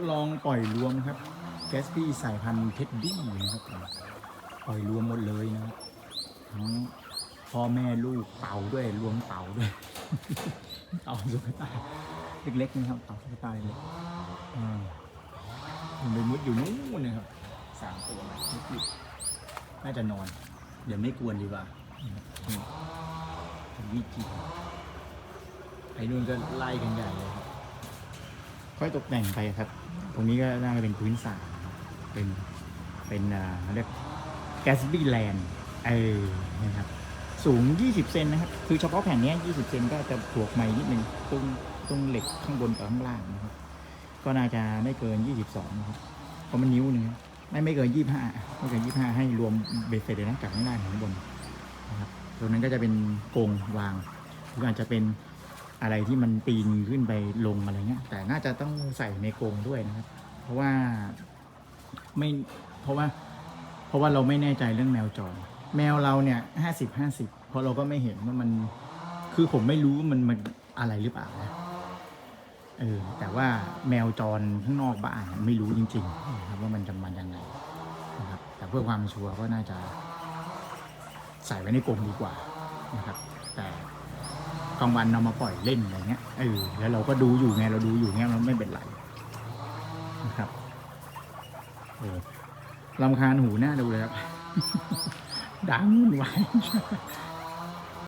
ดลองปล่อยรวมครับแกสปี้สายพันธุ์เท็ดดี้นะครับ ปล่อยรวมหมดเลยนะครับทั้งพ่อแม่ลูกเต่าด้วยรวมเต่าด้วยเต่าสุกตาเล็กๆนะครับเต่าสุกตาเล็กอ่ามันไปมุดอยู่นู้นนะครับสามตัวมุดอยู่น่าจะนอน เดี๋ยวไม่กวนดีกว่าวิจิตรไอ้นู่นก็ไล่กันใหญ่เลยครับ ค่อยตกแต่งไปครับ ตรงนี้ก็น่าจะเป็นพื้นสระเป็นเป็นอ่าเรียกแกสบี้แลนด์เออนะครับสูง 20 เซนนะครับ คือเฉพาะแผ่นนี้ 20 เซนก็จะถวกใหม่นิดนึงตรงตรงเหล็กข้างบนกับข้างล่างนะครับ ก็น่าจะไม่เกิน 22 นะครับ เพราะมันนิ้วหนึงไม่ไม่เกิน 25 ไม่เกิน 25 ให้รวมเบสเสร็จเลยนะจากข้างล่างถึงข้างบนนะครับตรงนั้นก็จะเป็นกรงวางหรืออาจจะเป็น อะไรที่มันปีนขึ้นไปลงอะไรเงี้ย แต่น่าจะต้องใส่ในกรงด้วยนะครับ เพราะว่าไม่เพราะว่า เพราะว่าเราไม่แน่ใจเรื่องแมวจร แมวเราเนี่ยห้าสิบห้าสิบเพราะเราก็ไม่เห็นว่ามัน คือผมไม่รู้มันมันอะไรหรือเปล่านะเออแต่ว่าแมวจรข้างนอกบ้านไม่รู้จริงๆนะครับว่ามันจะมันยังไงนะครับ แต่เพื่อความชัวร์ก็น่าจะ ใส่ไว้ในกรงดีกว่านะครับ แต่ กลางวันเรามาปล่อยเล่นอะไรเงี้ยเออแล้วเราก็ดูอยู่ไงเราดูอยู่เงี้ยมันไม่เป็นไรนะครับเออลำคาญหูหน้าดูเลยครับดังมุนวาย